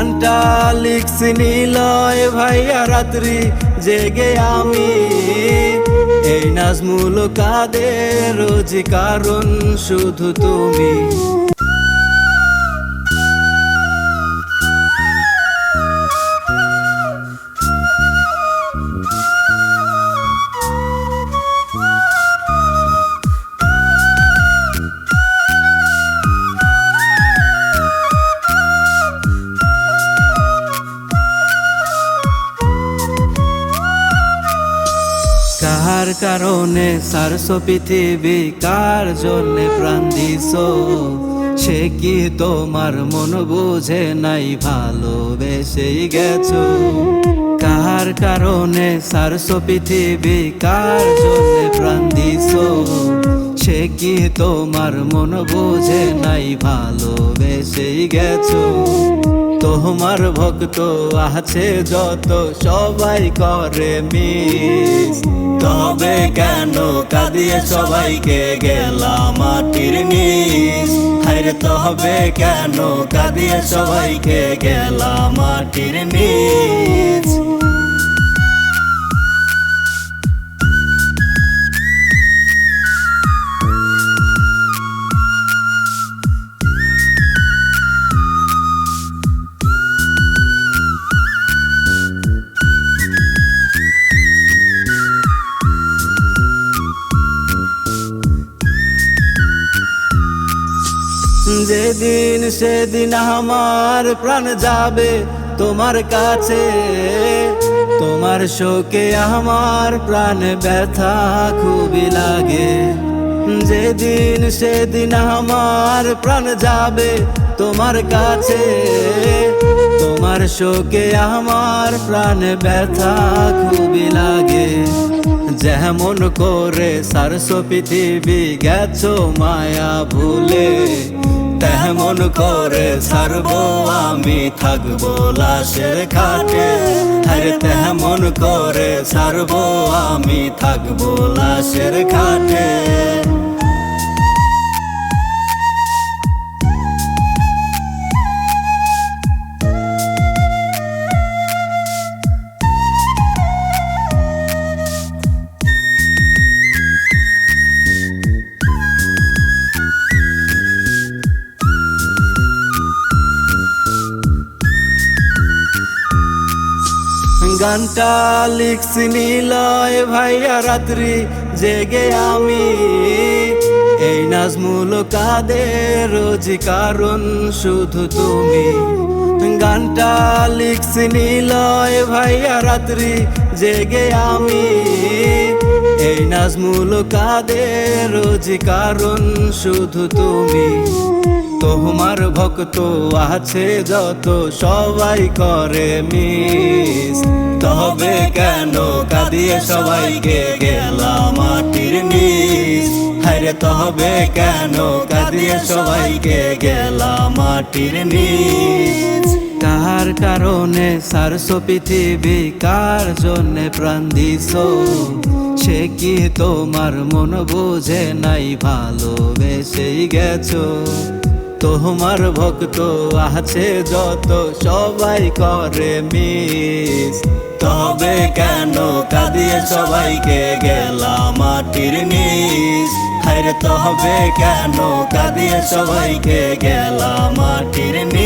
গানটা লিখছি নিলয় ভাইয়া রাত্রি জেগে আমি। এই নাজমুল কাদের রোজ কারণ শুধু তুমি। কারণে সারস পৃথিবী কার জন্যে প্রাণ দিস সে কি তোমার মন বুঝে নাই? ভালোবেসেই গেছ। কার কারণে সারস পৃথিবী কার জন্যে প্রাণ দিছ? সে কি তোমার মন বুঝে নাই? ভালোবেসেই গেছো। তোমার ভক্ত আছে যত, সবাই করে মিস। তবে কেন কাঁদিয়ে সবাইকে গেলাম মাটির নিস হাইরে তবে কেন কাঁদিয়ে সবাইকে গেলাম মাটির নিস যেদিন সেদিন আমার প্রাণ যাবে তোমার কাছে, তোমার শোকে আমার প্রাণ ব্যথা খুবই লাগে। যেদিন সেদিন আমার প্রাণ যাবে তোমার কাছে, তোমার শোকে আমার প্রাণ ব্যথা খুবই লাগে। যেমন করে সারসো পৃথিবী গেছো মায়া ভুলে তেমন করে ছাড়বো আমি, থাকব লাশের খাটে। আরে তেমন করে ছাড়বো আমি, থাকব লাশের খাটে। গানটা লিখছি নিলয় ভাইয়া রাত্রি জেগে আমি। এই নাজমুল কাদের রোজি কারণ শুধু তুমি। গানটা লিখছি নিলয় ভাইয়া রাত্রি জেগে আমি। এই নাজমুল কাদের রোজি কারণ শুধু তুমি। তোমার ভক্ত আছে যত, সবাই করে মিস। তবে কেন কাঁদিয়ে সবাইকে গেলাম মাটির নিস হায়রে, তবে কেন কাঁদিয়ে সবাইকে গেলাম মাটির নিস কার কারণে সারসো পৃথিবী, কার জন্যে প্রাণ দিছ? সে কি তোমার মন বুঝে নাই? ভালোবেসেই গেছো। তোমার ভক্ত আছে যত, সবাই করে মিস। তবে কেন কাঁদিয়ে সবাইকে গেলাম মাটির নিস হাইরে তবে কেন কাঁদিয়ে সবাইকে গেলাম মাটির নিস